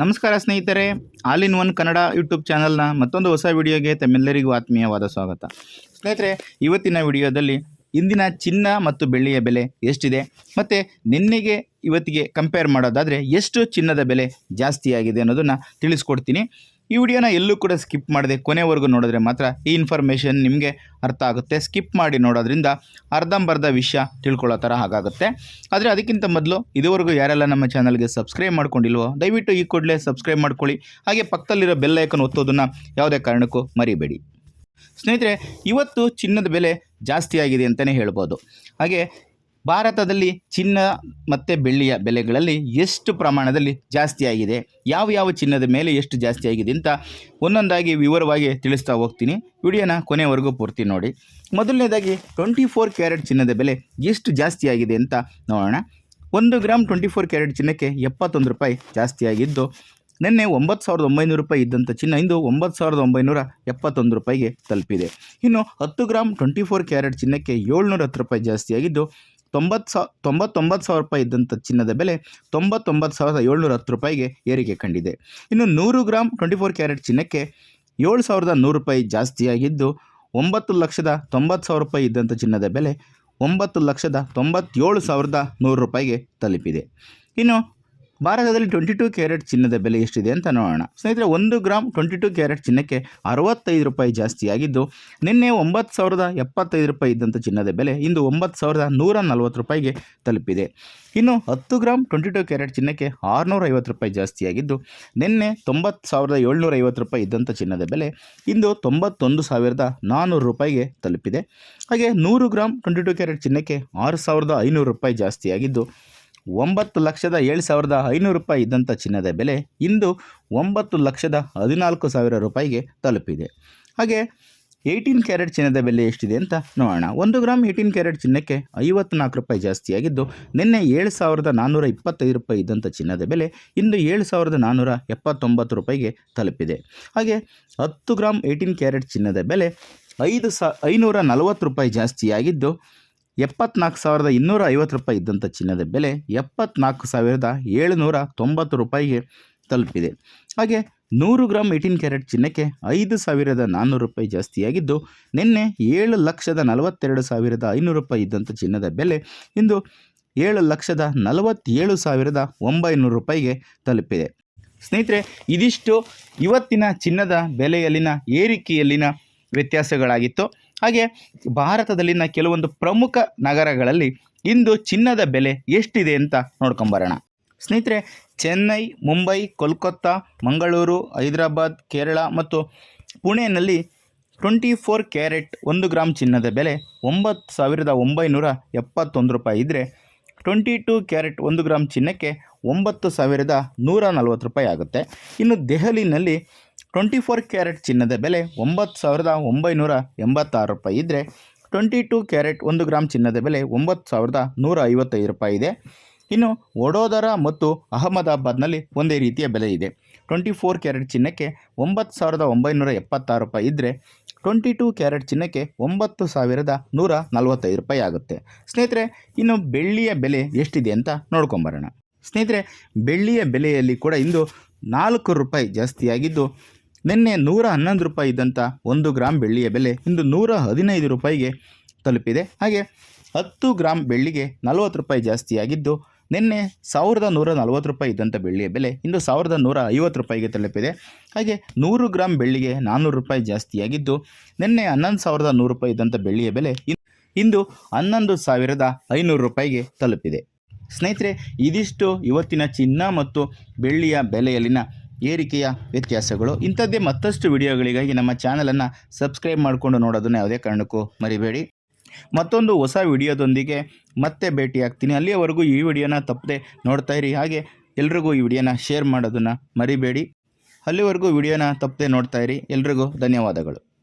ನಮಸ್ಕಾರ ಸ್ನೇಹಿತರೆ, all in one Kannada YouTube ಚಾನಲ್ನ ಮತ್ತೊಂದು ಹೊಸ ವಿಡಿಯೋಗೆ ತಮ್ಮೆಲ್ಲರಿಗೂ ಆತ್ಮೀಯವಾದ ಸ್ವಾಗತ. ಸ್ನೇಹಿತರೆ, ಇವತ್ತಿನ ವಿಡಿಯೋದಲ್ಲಿ ಇಂದಿನ ಚಿನ್ನ ಮತ್ತು ಬೆಳ್ಳಿಯ ಬೆಲೆ ಎಷ್ಟಿದೆ? ಮತ್ತು ನಿನ್ನೆಗೆ ಇವತ್ತಿಗೆ ಕಂಪೇರ್ ಮಾಡೋದಾದರೆ ಎಷ್ಟು ಚಿನ್ನದ ಬೆಲೆ ಜಾಸ್ತಿಯಾಗಿದೆ ಅನ್ನೋದನ್ನು ತಿಳಿಸ್ಕೊಡ್ತೀನಿ. ಈ ವಿಡಿಯೋನ ಎಲ್ಲೂ ಕೂಡ ಸ್ಕಿಪ್ ಮಾಡದೆ ಕೊನೆವರೆಗೂ ನೋಡಿದ್ರೆ ಮಾತ್ರ ಈ ಇನ್ಫಾರ್ಮೇಷನ್ ನಿಮಗೆ ಅರ್ಥ ಆಗುತ್ತೆ. ಸ್ಕಿಪ್ ಮಾಡಿ ನೋಡೋದ್ರಿಂದ ಅರ್ಧಂಬರ್ಧ ವಿಷಯ ತಿಳ್ಕೊಳ್ಳೋ ಥರ ಹಾಗಾಗುತ್ತೆ. ಆದರೆ ಅದಕ್ಕಿಂತ ಮೊದಲು ಇದುವರೆಗೂ ಯಾರೆಲ್ಲ ನಮ್ಮ ಚಾನಲ್ಗೆ ಸಬ್ಸ್ಕ್ರೈಬ್ ಮಾಡ್ಕೊಂಡಿಲ್ವೋ, ದಯವಿಟ್ಟು ಈ ಕೂಡಲೇ ಸಬ್ಸ್ಕ್ರೈಬ್ ಮಾಡ್ಕೊಳ್ಳಿ. ಹಾಗೆ ಪಕ್ಕದಲ್ಲಿರೋ ಬೆಲ್ ಐಕನ್ ಒತ್ತೋದನ್ನು ಯಾವುದೇ ಕಾರಣಕ್ಕೂ ಮರಿಬೇಡಿ. ಸ್ನೇಹಿತರೆ, ಇವತ್ತು ಚಿನ್ನದ ಬೆಲೆ ಜಾಸ್ತಿ ಆಗಿದೆ ಅಂತಲೇ ಹೇಳ್ಬೋದು. ಹಾಗೆ ಭಾರತದಲ್ಲಿ ಚಿನ್ನ ಮತ್ತು ಬೆಳ್ಳಿಯ ಬೆಲೆಗಳಲ್ಲಿ ಎಷ್ಟು ಪ್ರಮಾಣದಲ್ಲಿ ಜಾಸ್ತಿ ಆಗಿದೆ ಯಾವ ಯಾವ ಚಿನ್ನದ ಮೇಲೆ ಎಷ್ಟು ಜಾಸ್ತಿ ಆಗಿದೆ ಅಂತ ಒಂದೊಂದಾಗಿ ವಿವರವಾಗಿ ತಿಳಿಸ್ತಾ ಹೋಗ್ತೀನಿ. ವಿಡಿಯೋನ ಕೊನೆವರೆಗೂ ಪೂರ್ತಿ ನೋಡಿ. ಮೊದಲನೇದಾಗಿ ಟ್ವೆಂಟಿ ಫೋರ್ ಕ್ಯಾರೆಟ್ ಚಿನ್ನದ ಬೆಲೆ ಎಷ್ಟು ಜಾಸ್ತಿ ಆಗಿದೆ ಅಂತ ನೋಡೋಣ. ಒಂದು ಗ್ರಾಮ್ ಟ್ವೆಂಟಿ ಫೋರ್ ಕ್ಯಾರೆಟ್ ಚಿನ್ನಕ್ಕೆ ಎಪ್ಪತ್ತೊಂದು ರೂಪಾಯಿ ಜಾಸ್ತಿ ಆಗಿದ್ದು ನಿನ್ನೆ ಒಂಬತ್ತು ಸಾವಿರದ ಒಂಬೈನೂರು ರೂಪಾಯಿ ಇದ್ದಂಥ ಚಿನ್ನ ಇಂದು ಒಂಬತ್ತು ಸಾವಿರದ ಒಂಬೈನೂರ ಎಪ್ಪತ್ತೊಂದು ರೂಪಾಯಿಗೆ ತಲುಪಿದೆ. ಇನ್ನು ಹತ್ತು ಗ್ರಾಮ್ ಟ್ವೆಂಟಿ ಫೋರ್ ಕ್ಯಾರೆಟ್ ಚಿನ್ನಕ್ಕೆ ಏಳ್ನೂರ ಹತ್ತು ರೂಪಾಯಿ ಜಾಸ್ತಿ ಆಗಿದ್ದು ತೊಂಬತ್ತು ಸಾ ತೊಂಬತ್ತೊಂಬತ್ತು ಸಾವಿರ ರೂಪಾಯಿ ಇದ್ದಂಥ ಚಿನ್ನದ ಬೆಲೆ ತೊಂಬತ್ತೊಂಬತ್ತು ಸಾವಿರದ ಏಳ್ನೂರ ಹತ್ತು ರೂಪಾಯಿಗೆ ಏರಿಕೆ ಕಂಡಿದೆ. ಇನ್ನು ನೂರು ಗ್ರಾಮ್ ಟ್ವೆಂಟಿ ಫೋರ್ ಕ್ಯಾರೆಟ್ ಚಿನ್ನಕ್ಕೆ ಏಳು ಸಾವಿರದ ನೂರು ರೂಪಾಯಿ ಜಾಸ್ತಿಯಾಗಿದ್ದು ಒಂಬತ್ತು ಲಕ್ಷದ ತೊಂಬತ್ತು ಸಾವಿರ ರೂಪಾಯಿ ಇದ್ದಂಥ ಚಿನ್ನದ ಬೆಲೆ ಒಂಬತ್ತು ಲಕ್ಷದ ತೊಂಬತ್ತೇಳು ಸಾವಿರದ ನೂರು ರೂಪಾಯಿಗೆ ತಲುಪಿದೆ. ಇನ್ನು ಭಾರತದಲ್ಲಿ ಟ್ವೆಂಟಿ ಟು ಕ್ಯಾರೆಟ್ ಚಿನ್ನದ ಬೆಲೆ ಎಷ್ಟಿದೆ ಅಂತ ನೋಡೋಣ. ಸ್ನೇಹಿತರೆ, ಒಂದು ಗ್ರಾಮ್ ಟ್ವೆಂಟಿ ಟು ಕ್ಯಾರೆಟ್ ಚಿನ್ನಕ್ಕೆ ಅರವತ್ತೈದು ರೂಪಾಯಿ ಜಾಸ್ತಿಯಾಗಿದ್ದು ನಿನ್ನೆ ಒಂಬತ್ತು ಸಾವಿರದ ಎಪ್ಪತ್ತೈದು ರೂಪಾಯಿ ಇದ್ದಂಥ ಚಿನ್ನದ ಬೆಲೆ ಇಂದು ಒಂಬತ್ತು ಸಾವಿರದ ನೂರ ನಲ್ವತ್ತು ರೂಪಾಯಿಗೆ ತಲುಪಿದೆ. ಇನ್ನು ಹತ್ತು ಗ್ರಾಮ್ ಟ್ವೆಂಟಿ ಟು ಕ್ಯಾರೆಟ್ ಚಿನ್ನಕ್ಕೆ ಆರುನೂರ ಐವತ್ತು ರೂಪಾಯಿ ಜಾಸ್ತಿಯಾಗಿದ್ದು ನಿನ್ನೆ ತೊಂಬತ್ತು ಸಾವಿರದ ಏಳ್ನೂರ ಐವತ್ತು ರೂಪಾಯಿ ಇದ್ದಂಥ ಚಿನ್ನದ ಬೆಲೆ ಇಂದು ತೊಂಬತ್ತೊಂದು ಸಾವಿರದ ನಾನ್ನೂರು ರೂಪಾಯಿಗೆ ತಲುಪಿದೆ. ಹಾಗೆ ನೂರು ಗ್ರಾಮ್ ಟ್ವೆಂಟಿ ಟು ಕ್ಯಾರೆಟ್ ಚಿನ್ನಕ್ಕೆ ಆರು ಸಾವಿರದ ಐನೂರು ರೂಪಾಯಿ ಜಾಸ್ತಿಯಾಗಿದ್ದು ಒಂಬತ್ತು ಲಕ್ಷದ ಏಳು ಸಾವಿರದ ಐನೂರು ರೂಪಾಯಿ ಇದ್ದಂಥ ಚಿನ್ನದ ಬೆಲೆ ಇಂದು ಒಂಬತ್ತು ಲಕ್ಷದ ಹದಿನಾಲ್ಕು ಸಾವಿರ ರೂಪಾಯಿಗೆ ತಲುಪಿದೆ. ಹಾಗೆ ಏಯ್ಟೀನ್ ಕ್ಯಾರೆಟ್ ಚಿನ್ನದ ಬೆಲೆ ಎಷ್ಟಿದೆ ಅಂತ ನೋಡೋಣ. ಒಂದು ಗ್ರಾಮ್ ಏಯ್ಟೀನ್ ಕ್ಯಾರೆಟ್ ಚಿನ್ನಕ್ಕೆ ಐವತ್ನಾಲ್ಕು ರೂಪಾಯಿ ಜಾಸ್ತಿಯಾಗಿದ್ದು ನಿನ್ನೆ ಏಳು ಸಾವಿರದ ನಾನ್ನೂರ ಇಪ್ಪತ್ತೈದು ರೂಪಾಯಿ ಇದ್ದಂಥ ಚಿನ್ನದ ಬೆಲೆ ಇಂದು ಏಳು ಸಾವಿರದ ನಾನ್ನೂರ ಎಪ್ಪತ್ತೊಂಬತ್ತು ರೂಪಾಯಿಗೆ ತಲುಪಿದೆ. ಹಾಗೆ ಹತ್ತು ಗ್ರಾಮ್ ಏಯ್ಟೀನ್ ಕ್ಯಾರೆಟ್ ಚಿನ್ನದ ಬೆಲೆ ಐದು ಸಾ ಐನೂರ ನಲವತ್ತು ರೂಪಾಯಿ ಜಾಸ್ತಿಯಾಗಿದ್ದು ಎಪ್ಪತ್ನಾಲ್ಕು ಸಾವಿರದ ಇನ್ನೂರ ಐವತ್ತು ರೂಪಾಯಿ ಇದ್ದಂಥ ಚಿನ್ನದ ಬೆಲೆ ಎಪ್ಪತ್ನಾಲ್ಕು ಸಾವಿರದ ಏಳುನೂರ ತೊಂಬತ್ತು ರೂಪಾಯಿಗೆ ತಲುಪಿದೆ. ಹಾಗೆ ನೂರು ಗ್ರಾಮ್ ಏಯ್ಟೀನ್ ಕ್ಯಾರೆಟ್ ಚಿನ್ನಕ್ಕೆ ಐದು ಸಾವಿರದ ನಾನ್ನೂರು ರೂಪಾಯಿ ಜಾಸ್ತಿಯಾಗಿದ್ದು, ನಿನ್ನೆ ಏಳು ಲಕ್ಷದ ನಲವತ್ತೆರಡು ಸಾವಿರದ ಐನೂರು ರೂಪಾಯಿ ಇದ್ದಂಥ ಚಿನ್ನದ ಬೆಲೆ ಇಂದು ಏಳು ಲಕ್ಷದ ನಲವತ್ತೇಳು ಸಾವಿರದ ಒಂಬೈನೂರು ರೂಪಾಯಿಗೆ ತಲುಪಿದೆ. ಸ್ನೇಹಿತರೆ, ಇದಿಷ್ಟು ಇವತ್ತಿನ ಚಿನ್ನದ ಬೆಲೆಯಲ್ಲಿನ ಏರಿಕೆಯಲ್ಲಿನ ವ್ಯತ್ಯಾಸಗಳಾಗಿತ್ತು. ಹಾಗೆ ಭಾರತದಲ್ಲಿನ ಕೆಲವೊಂದು ಪ್ರಮುಖ ನಗರಗಳಲ್ಲಿ ಇಂದು ಚಿನ್ನದ ಬೆಲೆ ಎಷ್ಟಿದೆ ಅಂತ ನೋಡ್ಕೊಂಬರೋಣ. ಸ್ನೇಹಿತರೆ, ಚೆನ್ನೈ, ಮುಂಬೈ, ಕೋಲ್ಕತ್ತಾ, ಮಂಗಳೂರು, ಹೈದರಾಬಾದ್, ಕೇರಳ ಮತ್ತು ಪುಣೆಯಲ್ಲಿ ಟ್ವೆಂಟಿ ಫೋರ್ ಕ್ಯಾರೆಟ್ ಒಂದು ಗ್ರಾಮ್ ಚಿನ್ನದ ಬೆಲೆ ಒಂಬತ್ತು ಸಾವಿರದ ಒಂಬೈನೂರ ಎಪ್ಪತ್ತೊಂದು ರೂಪಾಯಿ ಇದ್ದರೆ ಟ್ವೆಂಟಿ ಟೂ ಕ್ಯಾರೆಟ್ ಒಂದು ಗ್ರಾಮ್ ಚಿನ್ನಕ್ಕೆ ಒಂಬತ್ತು ಸಾವಿರದ ನೂರ ನಲ್ವತ್ತು ರೂಪಾಯಿ ಆಗುತ್ತೆ. ಇನ್ನು ದೆಹಲಿನಲ್ಲಿ ಟ್ವೆಂಟಿ ಫೋರ್ ಕ್ಯಾರೆಟ್ ಚಿನ್ನದ ಬೆಲೆ ಒಂಬತ್ತು ಸಾವಿರದ ಒಂಬೈನೂರ ಎಂಬತ್ತಾರು ರೂಪಾಯಿ ಇದ್ದರೆ ಟ್ವೆಂಟಿ ಟೂ ಕ್ಯಾರೆಟ್ ಒಂದು ಗ್ರಾಮ್ ಚಿನ್ನದ ಬೆಲೆ ಒಂಬತ್ತು ಸಾವಿರದ ನೂರ ಐವತ್ತೈದು ರೂಪಾಯಿ ಇದೆ. ಇನ್ನು ವಡೋದರ ಮತ್ತು ಅಹಮದಾಬಾದ್ನಲ್ಲಿ ಒಂದೇ ರೀತಿಯ ಬೆಲೆ ಇದೆ. ಟ್ವೆಂಟಿ ಫೋರ್ ಕ್ಯಾರೆಟ್ ಚಿನ್ನಕ್ಕೆ ಒಂಬತ್ತು ಸಾವಿರದ ಒಂಬೈನೂರ ಎಪ್ಪತ್ತಾರು ರೂಪಾಯಿ ಇದ್ದರೆ ಟ್ವೆಂಟಿ ಟೂ ಕ್ಯಾರೆಟ್ ಚಿನ್ನಕ್ಕೆ ಒಂಬತ್ತು ಸಾವಿರದ ನೂರ ನಲವತ್ತೈದು ರೂಪಾಯಿ ಆಗುತ್ತೆ. ಸ್ನೇಹಿತರೆ, ಇನ್ನು ಬೆಳ್ಳಿಯ ಬೆಲೆ ಎಷ್ಟಿದೆ ಅಂತ ನೋಡ್ಕೊಂಬರೋಣ. ಸ್ನೇಹಿತರೆ, ಬೆಳ್ಳಿಯ ಬೆಲೆಯಲ್ಲಿ ಕೂಡ ಇಂದು ನಾಲ್ಕು ರೂಪಾಯಿ ಜಾಸ್ತಿಯಾಗಿದ್ದು ನಿನ್ನೆ ನೂರ ಹನ್ನೊಂದು ರೂಪಾಯಿ ಇದ್ದಂಥ ಒಂದು ಗ್ರಾಮ್ ಬೆಳ್ಳಿಯ ಬೆಲೆ ಇಂದು ನೂರ ಹದಿನೈದು ರೂಪಾಯಿಗೆ ತಲುಪಿದೆ. ಹಾಗೆ ಹತ್ತು ಗ್ರಾಮ್ ಬೆಳ್ಳಿಗೆ ನಲವತ್ತು ರೂಪಾಯಿ ಜಾಸ್ತಿಯಾಗಿದ್ದು, ನಿನ್ನೆ ಸಾವಿರದ ನೂರ ನಲವತ್ತು ರೂಪಾಯಿ ಇದ್ದಂಥ ಬೆಳ್ಳಿಯ ಬೆಲೆ ಇಂದು ಸಾವಿರದ ನೂರ ಐವತ್ತು ರೂಪಾಯಿಗೆ ತಲುಪಿದೆ. ಹಾಗೆ ನೂರು ಗ್ರಾಮ್ ಬೆಳ್ಳಿಗೆ ನಾನ್ನೂರು ರೂಪಾಯಿ ಜಾಸ್ತಿಯಾಗಿದ್ದು, ನಿನ್ನೆ ಹನ್ನೊಂದು ಸಾವಿರದ ನೂರು ರೂಪಾಯಿ ಇದ್ದಂಥ ಬೆಳ್ಳಿಯ ಬೆಲೆ ಇಂದು ಹನ್ನೊಂದು ಸಾವಿರದ ಐನೂರು ರೂಪಾಯಿಗೆ ತಲುಪಿದೆ. ಸ್ನೇಹಿತರೆ, ಇದಿಷ್ಟು ಇವತ್ತಿನ ಚಿನ್ನ ಮತ್ತು ಬೆಳ್ಳಿಯ ಬೆಲೆಯಲ್ಲಿನ ಏರಿಕೆಯ ವ್ಯತ್ಯಾಸಗಳು. ಇಂಥದ್ದೇ ಮತ್ತಷ್ಟು ವಿಡಿಯೋಗಳಿಗಾಗಿ ನಮ್ಮ ಚಾನಲನ್ನು ಸಬ್ಸ್ಕ್ರೈಬ್ ಮಾಡಿಕೊಂಡು ನೋಡೋದನ್ನು ಯಾವುದೇ ಕಾರಣಕ್ಕೂ ಮರಿಬೇಡಿ. ಮತ್ತೊಂದು ಹೊಸ ವಿಡಿಯೋದೊಂದಿಗೆ ಮತ್ತೆ ಭೇಟಿಯಾಗ್ತೀನಿ. ಅಲ್ಲಿಯವರೆಗೂ ಈ ವಿಡಿಯೋನ ತಪ್ಪದೆ ನೋಡ್ತಾ ಇರಿ. ಹಾಗೆ ಎಲ್ರಿಗೂ ಈ ವಿಡಿಯೋನ ಶೇರ್ ಮಾಡೋದನ್ನು ಮರಿಬೇಡಿ. ಅಲ್ಲಿವರೆಗೂ ವಿಡಿಯೋನ ತಪ್ಪದೆ ನೋಡ್ತಾ ಇರಿ. ಎಲ್ರಿಗೂ ಧನ್ಯವಾದಗಳು.